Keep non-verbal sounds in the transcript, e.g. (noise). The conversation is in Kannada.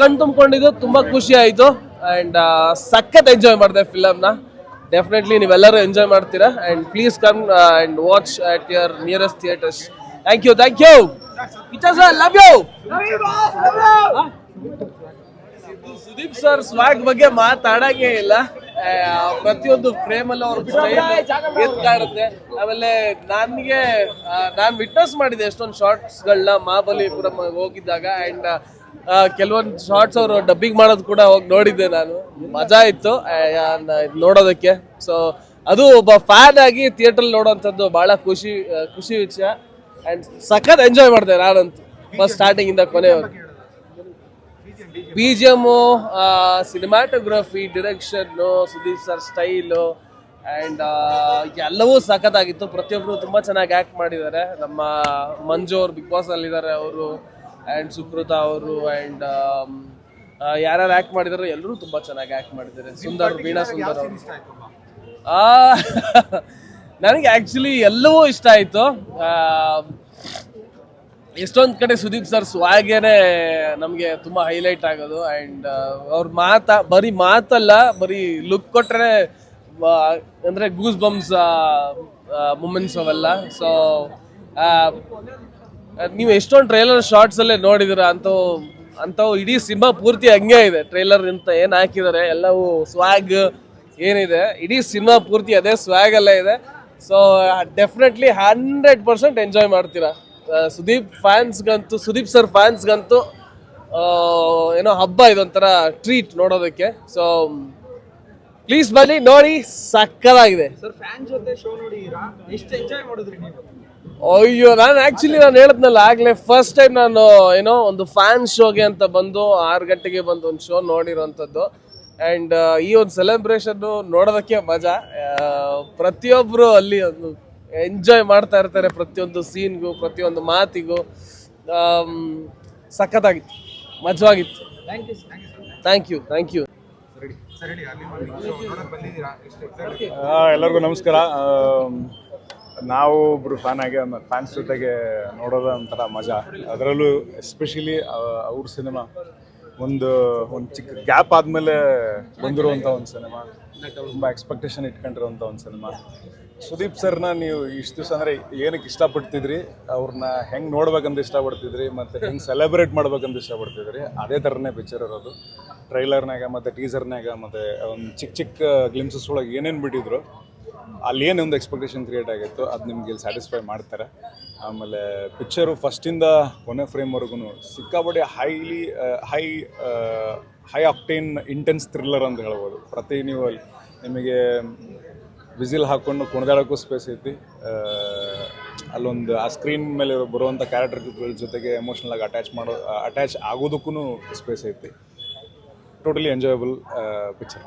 ಕಣ್ ತುಂಬಿಕೊಂಡಿದ್ದು ತುಂಬಾ ಖುಷಿ ಆಯ್ತು. ಅಂಡ್ ಸಖತ್ ಎಂಜಾಯ್ ಮಾಡಿದೆ ಫಿಲಮ್ನ ಡೆಫಿನೆಟ್ಲಿ ನೀವೆಲ್ಲರೂ ಎಂಜಾಯ್ ಮಾಡ್ತೀರಾ. And please come and watch at your nearest theatres thank you thank you love you Sudeep sir swag ಬಗ್ಗೆ ಮಾತಾಡಂಗೇ ಇಲ್ಲ. ಪ್ರತಿಯೊಂದು ಫ್ರೇಮ್ ಅಲ್ಲಿ ಅವ್ರ ಸ್ಟೈಲ್ ಕಾಡುತ್ತೆ ಆಮೇಲೆ ನನಗೆ ನಾನು ವಿಟ್ನೆಸ್ ಮಾಡಿದೆ ಎಷ್ಟೊಂದು ಶಾರ್ಟ್ಸ್ ಗಳನ್ನ ಮಹಾಬಲಿಪುರಂ ಹೋಗಿದ್ದಾಗ ಅಂಡ್ ಕೆಲವೊಂದು ಶಾರ್ಟ್ಸ್ ಅವರು ಡಬ್ಬಿಂಗ್ ಮಾಡೋದು ಕೂಡ ಹೋಗಿ ನೋಡಿದ್ದೆ ನಾನು. ಮಜಾ ಇತ್ತು ನೋಡೋದಕ್ಕೆ. ಸೊ ಅದು ಒಬ್ಬ ಫ್ಯಾನ್ ಆಗಿ ಥಿಯೇಟರ್ ನೋಡೋಂಥದ್ದು ಬಹಳ ಖುಷಿ ಖುಷಿ ವಿಷಯ. ಅಂಡ್ ಸಖತ್ ಎಂಜಾಯ್ ಮಾಡಿದೆ ನಾನಂತೂ ಫಸ್ಟ್ ಸ್ಟಾರ್ಟಿಂಗ್ ಇಂದ ಕೊನೆವರೆಗೂ. B G M cinematography direction Sudeep sir style and ಎಲ್ಲವೂ ಸಖತ್ತಾಗಿತ್ತು. ಪ್ರತಿಯೊಬ್ಬರು ತುಂಬ ಚೆನ್ನಾಗಿ ಆ್ಯಕ್ಟ್ ಮಾಡಿದ್ದಾರೆ. ನಮ್ಮ ಮಂಜು ಅವರು ಬಿಗ್ ಬಾಸ್ ಅಲ್ಲಿದ್ದಾರೆ ಅವರು ಆ್ಯಂಡ್ ಸುಕೃತ ಅವರು ಆ್ಯಂಡ್ ಯಾರ್ಯಾರು ಆ್ಯಕ್ಟ್ ಮಾಡಿದಾರೋ ಎಲ್ಲರೂ ತುಂಬ ಚೆನ್ನಾಗಿ ಆ್ಯಕ್ಟ್ ಮಾಡಿದ್ದಾರೆ. ಸುಂದರ್ ವೀಣಾ ಸುಂದರ್ ಅವರು. (laughs) ನನಗೆ ಆ್ಯಕ್ಚುಲಿ ಎಲ್ಲವೂ ಇಷ್ಟ ಆಯಿತು. ಎಷ್ಟೊಂದ್ ಕಡೆ ಸುದೀಪ್ ಸರ್ ಸ್ವಾಗೇನೆ ನಮಗೆ ತುಂಬ ಹೈಲೈಟ್ ಆಗೋದು ಆ್ಯಂಡ್ ಅವ್ರ ಮಾತಾ, ಬರೀ ಮಾತಲ್ಲ, ಬರೀ ಲುಕ್ ಕೊಟ್ಟರೆ ಅಂದರೆ ಗೂಸ್ ಬಂಪ್ಸ್ ಮೂಮೆಂಟ್ಸ್ ಅವೆಲ್ಲ. ಸೊ ನೀವು ಎಷ್ಟೊಂದು ಟ್ರೈಲರ್ ಶಾರ್ಟ್ಸಲ್ಲೇ ನೋಡಿದಿರ ಅಂತವು ಅಂಥವು ಇಡೀ ಸಿನಿಮಾ ಪೂರ್ತಿ ಹಂಗೆ ಇದೆ. ಟ್ರೈಲರ್ ಅಂತ ಏನು ಹಾಕಿದ್ದಾರೆ ಎಲ್ಲವೂ ಸ್ವಾಗ್ ಏನಿದೆ, ಇಡೀ ಸಿನಿಮಾ ಪೂರ್ತಿ ಅದೇ ಸ್ವಾಗ್ ಅಲ್ಲೇ ಇದೆ. So definitely hundred percent enjoy ಮಾಡ್ತೀರಾ. ಸುದೀಪ್ ಫ್ಯಾನ್ಸ್ಗಂತೂ ಸುದೀಪ್ ಸರ್ ಫ್ಯಾನ್ಸ್ಗಂತೂ ಏನೋ ಹಬ್ಬ ಇದೊಂಥರ ಟ್ರೀಟ್ ನೋಡೋದಕ್ಕೆ. ಸೊ ಪ್ಲೀಸ್ ಬನ್ನಿ ನೋಡಿ ಸಕ್ಕದಾಗಿದೆ. ಸರ್ ಫ್ಯಾನ್ ಜೊತೆ ಶೋ ನೋಡಿದೀರಾ ಎಷ್ಟು ಎಂಜಾಯ್ ಮಾಡಿದ್ರಿ ನೀವು? ಅಯ್ಯೋ ನಾನು ಆಕ್ಚುಲಿ ನಾನು ಹೇಳದ್ನಲ್ಲ ಆಗಲೇ ಫಸ್ಟ್ ಟೈಮ್ ನಾನು ಏನೋ ಒಂದು ಫ್ಯಾನ್ ಶೋಗೆ ಅಂತ ಬಂದು ಆರು ಗಂಟೆಗೆ ಬಂದು ಒಂದು ಶೋ ನೋಡಿರೋಂಥದ್ದು. ಆ್ಯಂಡ್ ಈ ಒಂದು ಸೆಲೆಬ್ರೇಷನ್ ನೋಡೋದಕ್ಕೆ ಮಜಾ. ಪ್ರತಿಯೊಬ್ಬರು ಅಲ್ಲಿ ಒಂದು ಎಂಜಾಯ್ ಮಾಡ್ತಾ ಇರ್ತಾರೆ ಪ್ರತಿಯೊಂದು ಸೀನ್ಗೂ, ಪ್ರತಿಯೊಂದು ಮಾತಿಗೂ. ಸಖತ್ತಾಗಿತ್ತು. ಮಜವಾಗಿತ್ತು. ಥ್ಯಾಂಕ್ ಯು ಥ್ಯಾಂಕ್ ಯು ಎಲ್ಲರಿಗೂ ನಮಸ್ಕಾರ. ನಾವು ಒಬ್ಬರು ಫ್ಯಾನ್ ಆಗಿ ಫ್ಯಾನ್ಸ್ ಜೊತೆಗೆ ನೋಡೋದು ಒಂಥರ ಮಜಾ. ಅದರಲ್ಲೂ ಎಸ್ಪೆಷಲಿ ಅವ್ರ ಸಿನಿಮಾ ಒಂದು ಒಂದು ಚಿಕ್ಕ ಗ್ಯಾಪ್ ಆದಮೇಲೆ ಬಂದಿರುವಂಥ ಒಂದು ಸಿನಿಮಾ. ತುಂಬ ಎಕ್ಸ್ಪೆಕ್ಟೇಷನ್ ಇಟ್ಕೊಂಡಿರುವಂಥ ಒಂದು ಸಿನಿಮಾ. ಸುದೀಪ್ ಸರ್ನ ನೀವು ಇಷ್ಟು ದಿವಸ ಅಂದರೆ ಏನಕ್ಕೆ ಇಷ್ಟಪಡ್ತಿದ್ರಿ? ಅವ್ರನ್ನ ಹೆಂಗೆ ನೋಡ್ಬೇಕಂತ ಇಷ್ಟಪಡ್ತಿದ್ರಿ? ಮತ್ತು ಹೆಂಗೆ ಸೆಲೆಬ್ರೇಟ್ ಮಾಡ್ಬೇಕಂತ ಇಷ್ಟಪಡ್ತಿದ್ರಿ? ಅದೇ ಥರನೇ ಪಿಕ್ಚರ್ ಇರೋದು. ಟ್ರೈಲರ್ನಾಗ ಮತ್ತು ಟೀಸರ್ನಾಗ ಮತ್ತು ಒಂದು ಚಿಕ್ಕ ಚಿಕ್ಕ ಗ್ಲಿಮ್ಸಸ್ ಒಳಗೆ ಏನೇನು ಬಿಟ್ಟಿದ್ರು ಅಲ್ಲಿ ಏನು ಒಂದು ಎಕ್ಸ್ಪೆಕ್ಟೇಷನ್ ಕ್ರಿಯೇಟ್ ಆಗಿತ್ತು ಅದು ನಿಮ್ಗೆ ಇಲ್ಲಿ ಸ್ಯಾಟಿಸ್ಫೈ ಮಾಡ್ತಾರೆ. ಆಮೇಲೆ ಪಿಕ್ಚರು ಫಸ್ಟಿಂದ ಕೊನೆ ಫ್ರೇಮ್ವರೆಗೂ ಸಿಕ್ಕಾಪಟ್ಟೆ highly high high octane intense thriller ಅಂತ ಹೇಳ್ಬೋದು. ಪ್ರತಿ ನೀವು ಅಲ್ಲಿ ನಿಮಗೆ ವಿಸಿಲ್ ಹಾಕ್ಕೊಂಡು ಕುಣಿದಾಡೋಕ್ಕೂ ಸ್ಪೇಸ್ ಐತಿ. ಅಲ್ಲೊಂದು ಆ ಸ್ಕ್ರೀನ್ ಮೇಲೆ ಬರುವಂಥ ಕ್ಯಾರೆಕ್ಟರ್ಗಳ ಜೊತೆಗೆ ಎಮೋಷ್ನಲ್ ಆಗಿ ಅಟ್ಯಾಚ್ ಮಾಡೋ ಅಟ್ಯಾಚ್ ಆಗೋದಕ್ಕೂ ಸ್ಪೇಸ್ ಐತಿ. Totally enjoyable picture